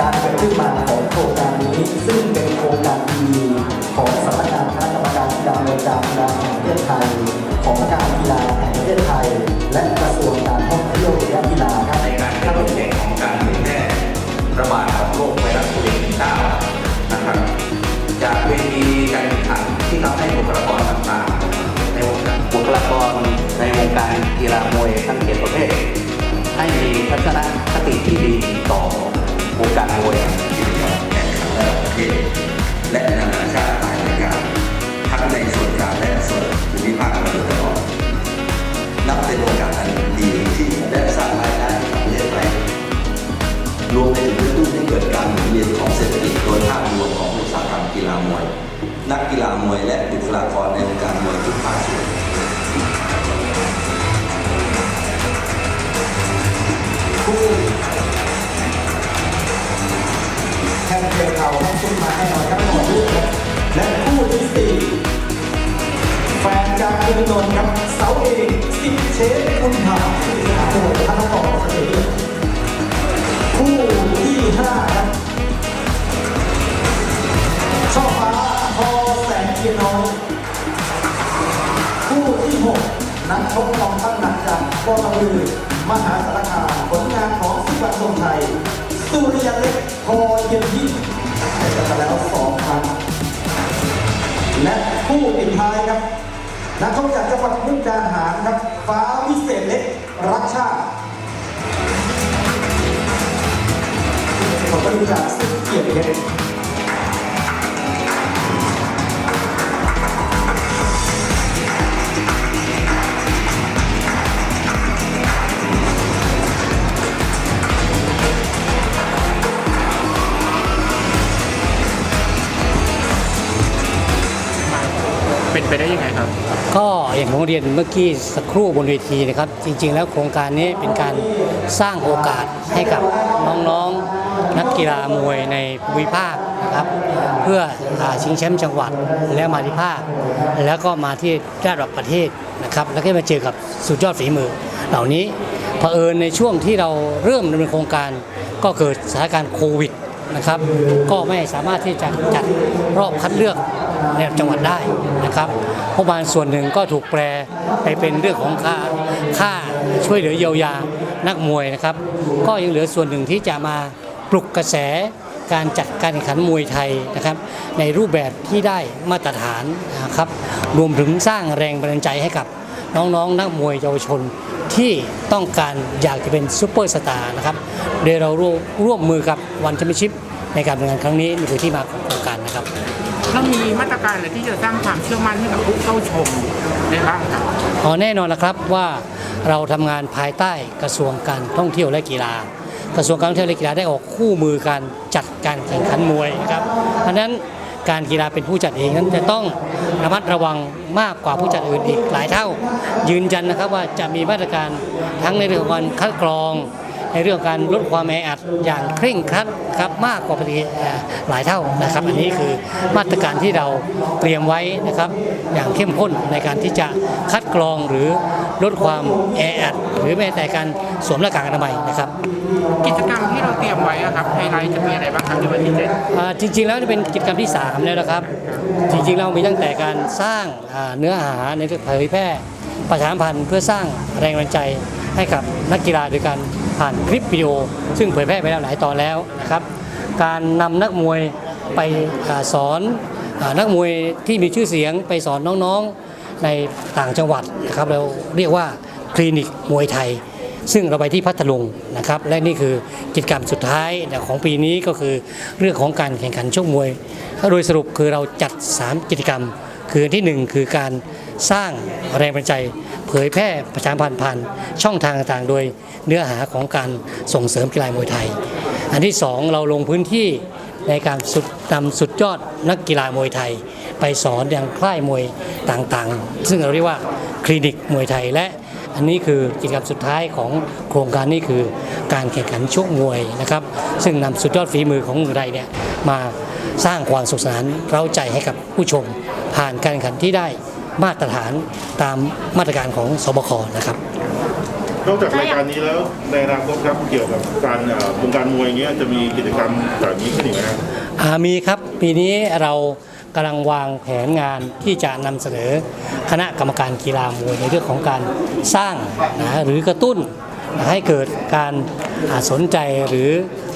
การเกิดขึ้นมาของโครงการนี้ ซึ่งเป็นโครงการดีของสำนักงานคณะกรรมการกีฬาบริการกีฬาแห่งประเทศไทย ของการกีฬาแห่งประเทศไทย และกระทรวงการท่องเที่ยวและกีฬาครับในการเข้าแข่งของการเผยแพร่ระบาดของโรคไวรัสโควิด -19 นะครับ จากเวทีการแข่งขันที่ทำให้บุคลากรต่างๆในวงการบุคลากรในวงการกีฬามวยทั้งเจ็ดประเภทให้มีทัศนคติที่ดีต่อ วงการมวยกิจกรรมแข่งขันระดับประเทศและนานาชาติหลายรายการทั้งในส่วนกลางและส่วนภูมิภาคมาโดยตลอดนับเป็นโอกาสอันดีที่ได้สร้างรายได้ให้กับประเทศไทยรวมไปถึงกระตุ้นให้เกิดการหมุนเวียนของเศรษฐกิจโดยภาพรวมของอุตสาหกรรมกีฬามวย นักกีฬามวยและบุคลากรในวงการมวยทุกภ แข่งเกียวเข่าให้ขึ้นมาให้หน่อยครับหมอลูกครับและคู่ที่สี่แฟนจากเมืองนนท์ครับเสาเอกสิบเชฟคุณธรรมโอ้โหท่านต้องบอคู่ที่ห้าครับช่อฟ้าพอแสงเทียนน้อยคู่ที่6นักชกกองตั้งหนักจากกองทัพเรือมหาสารคามผลงานของสุวรรณทรงไทย ตู้ระยันเล็กพอเย็นยิ่งได้กันแล้วสองครั้งและคู่ปิดท้ายครับนักชกจากจังหวัดมุกดาหารครับ ฟ้าวิเศษเล็กรักชาติขอบคุณจากซึ่งเกียรติเล็ก ไปได้ยังไงครับ ก็อย่างผมเรียนเมื่อกี้สักครู่บนเวทีนะครับ จริง ๆ แล้วโครงการนี้เป็นการสร้างโอกาสให้กับน้องๆนักกีฬามวยในภูมิภาคนะครับ เพื่ออชิงแชมป์จังหวัดแล้วมาที่ภาค แล้วก็มาที่ระดับประเทศนะครับ แล้วก็มาเจอกับสุดยอดฝีมือ เหล่านี้เผอิญในช่วงที่เราเริ่มดำเนินโครงการก็เกิดสถานการณ์โควิด นะครับ ก็ไม่สามารถที่จะจัดรอบคัดเลือกในจังหวัดได้นะครับงบประมาณส่วนหนึ่งก็ถูกแปลไปเป็นเรื่องของค่าค่าช่วยเหลือเยียวยานักมวยนะครับ ก็ยังเหลือส่วนหนึ่งที่จะมาปลุกกระแสการจัดการแข่งขันมวยไทยนะครับ ในรูปแบบที่ได้มาตรฐานนะครับ รวมถึงสร้างแรงบันดาลใจให้กับ น้องๆ นักมวยเยาวชนที่ต้องการอยากจะเป็นซูเปอร์สตาร์นะครับโดยเราร่วมร่วมมือกับวันแชมเปี้ยนชิพในการดำเนินงานครั้งนี้นี่คือที่มาของโครงการนะครับเรามีมาตรการอะไรที่จะสร้างความเชื่อมั่นให้กับผู้เข้าชมได้บ้างครับอ๋อแน่นอนนะครับว่าเราทำงานภายใต้กระทรวงการท่องเที่ยวและกีฬา กระทรวงการท่องเที่ยวและกีฬาได้ออกคู่มือการจัดการแข่งขันมวยนะครับเพราะฉะนั้น การกีฬาเป็นผู้จัดเองนั้นจะต้องระมัดระวังมากกว่าผู้จัดอื่นอีกหลายเท่า ยืนยันนะครับว่าจะมีมาตรการทั้งในเรื่องของการคัดกรอง ในเรื่องการลดความแออัดอย่างเคร่งครัดครับมากกว่าปกติเอ่อหลายเท่านะครับ อันนี้คือมาตรการที่เราเตรียมไว้นะครับอย่างเข้มข้นในการที่จะคัดกรองหรือลดความแออัดหรือแม้แต่การสวมหน้ากากอนามัยนะครับกิจกรรมที่เราเตรียมไว้อะครับไฮไลท์จะมีอะไรบ้างครับในวันที่เจ็ดอ่าจริง ๆ แล้วนี่เป็นกิจกรรมที่ 3 แล้วนะครับ จริงๆเรามีตั้งแต่การสร้างอ่าเนื้อหาในเรื่องเผยแพร่ ประชาสัมพันธ์เพื่อสร้างแรงบันดาลใจให้กับนักกีฬาโดยการผ่านคลิปวิดีโอ ซึ่งเผยแพร่ไปแล้วหลายตอนแล้วนะครับ การนำนักมวยไปอสอนอนักมวยที่มีชื่อเสียงไปสอนน้องๆในต่างจังหวัดนะครับเราเรียกว่าคลินิกมวยไทย ซึ่งเราไปที่พัทลุงนะครับ และนี่คือกิจกรรมสุดท้ายของปีนี้ก็คือเรื่องของการแข่งขันชกมวย โดยสรุปคือเราจัด 3 กิจกรรม คืออันที่ 1 คือการ สร้างแรงบันดาลใจ เผยแพร่ประชาพันธ์ผ่านช่องทางต่างๆ โดยเนื้อหาของการส่งเสริมกีฬามวยไทย อันที่ 2 เราลงพื้นที่ในการสุดนำสุดยอดนักกีฬามวยไทย ไปสอนอย่างค่ายมวยต่างๆ ซึ่งเราเรียกว่าคลินิกมวยไทยและอันนี้คือกิจกรรมสุดท้ายของโครงการนี้คือการแข่งขันชกมวยนะครับ ซึ่งนำสุดยอดฝีมือของเมืองไทยเนี่ยมาสร้างความสุขสนานเร้าใจให้กับผู้ชม ผ่านการแข่งขันที่ได้ มาตรฐานตามมาตรการของสบคนะครับนอกจากรายการนี้แล้วในอนาคตครับเกี่ยวกับการเอ่อวงการมวยอย่างเงี้ยจะมีกิจกรรมแบบนี้ขึ้นอีกไหมครับอ่ามีครับปีนี้เรากำลังวางแผนงานที่จะนำเสนอคณะกรรมการกีฬามวยในเรื่องของการสร้างนะหรือกระตุ้นให้เกิดการอ่าสนใจหรือ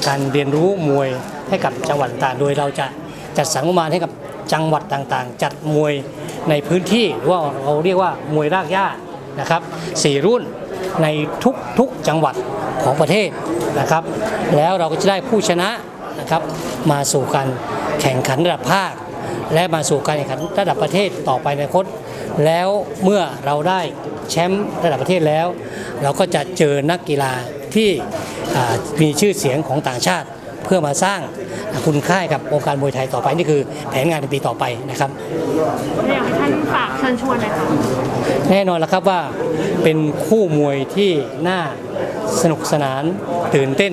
การเรียนรู้มวยให้กับจังหวัดต่างๆโดยเราจะจัดสรรงบประมาณให้กับจังหวัดต่างๆ จัดมวย ในพื้นที่หรือว่าเราเรียกว่ามวยรากหญ้านะครับสี่รุ่นในทุกๆจังหวัดของประเทศนะครับ แล้วเราก็จะได้ผู้ชนะนะครับมาสู่การแข่งขันระดับภาค และมาสู่การแข่งขันระดับประเทศต่อไปในคต แล้วเมื่อเราได้แชมป์ระดับประเทศแล้ว เราก็จะเจอนักกีฬาที่มีชื่อเสียงของต่างชาติ เพื่อมาสร้างคุณค่าให้กับวงการมวยไทยต่อไปนี่คือแผนงานในปีต่อไปนะครับอยากให้ท่านฝากเชิญชวนหน่อยค่ะแน่นอนแล้วครับว่าเป็นคู่มวยที่น่าสนุกสนานตื่นเต้น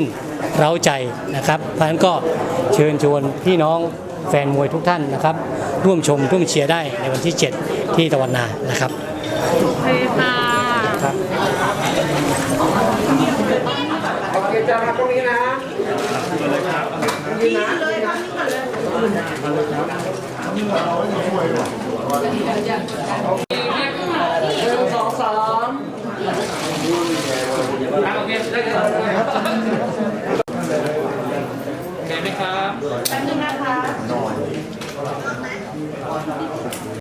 เร้าใจนะครับเพราะฉะนั้นก็เชิญชวนพี่น้องแฟนมวยทุกท่านนะครับ ร่วมชมร่วมเชียร์ได้ในวันที่ 7 ที่ตะวันนานะครับโอเคค่ะ